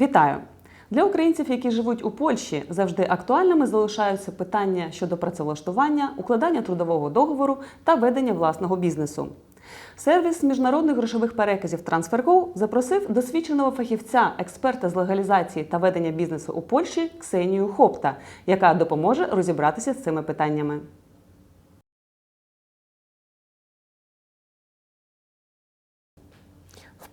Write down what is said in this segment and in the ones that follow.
Вітаю! Для українців, які живуть у Польщі, завжди актуальними залишаються питання щодо працевлаштування, укладання трудового договору та ведення власного бізнесу. Сервіс міжнародних грошових переказів TransferGo запросив досвідченого фахівця, експерта з легалізації та ведення бізнесу у Польщі Ксенію Хопта, яка допоможе розібратися з цими питаннями.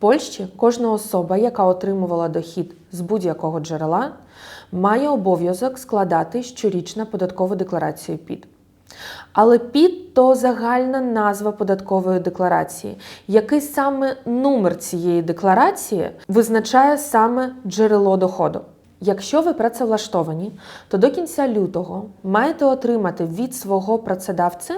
Польщі кожна особа, яка отримувала дохід з будь-якого джерела, має обов'язок складати щорічну податкову декларацію ПІД. Але ПІД то загальна назва податкової декларації. Який саме номер цієї декларації визначає саме джерело доходу. Якщо ви працевлаштовані, то до кінця лютого маєте отримати від свого працедавця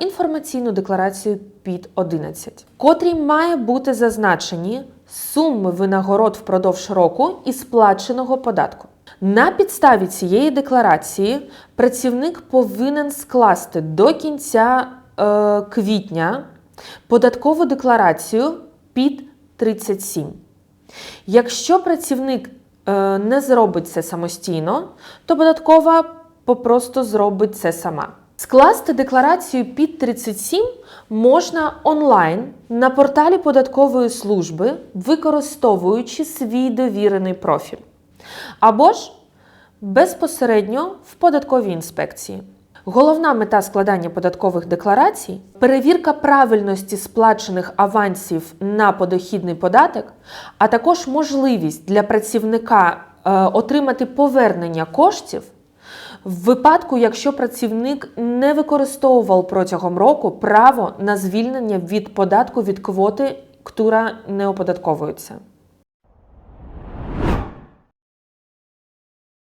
інформаційну декларацію під 11, котрій має бути зазначені суми винагород впродовж року і сплаченого податку. На підставі цієї декларації працівник повинен скласти до кінця е, квітня податкову декларацію під 37. Якщо працівник не зробить це самостійно, то податкова попросту зробить це сама. Скласти декларацію під 37 можна онлайн на порталі податкової служби, використовуючи свій довірений профіль. Або ж безпосередньо в податковій інспекції. Головна мета складання податкових декларацій перевірка правильності сплачених авансів на подохідний податок, а також можливість для працівника е, отримати повернення коштів в випадку, якщо працівник не використовував протягом року право на звільнення від податку від квоти, яка не оподатковується.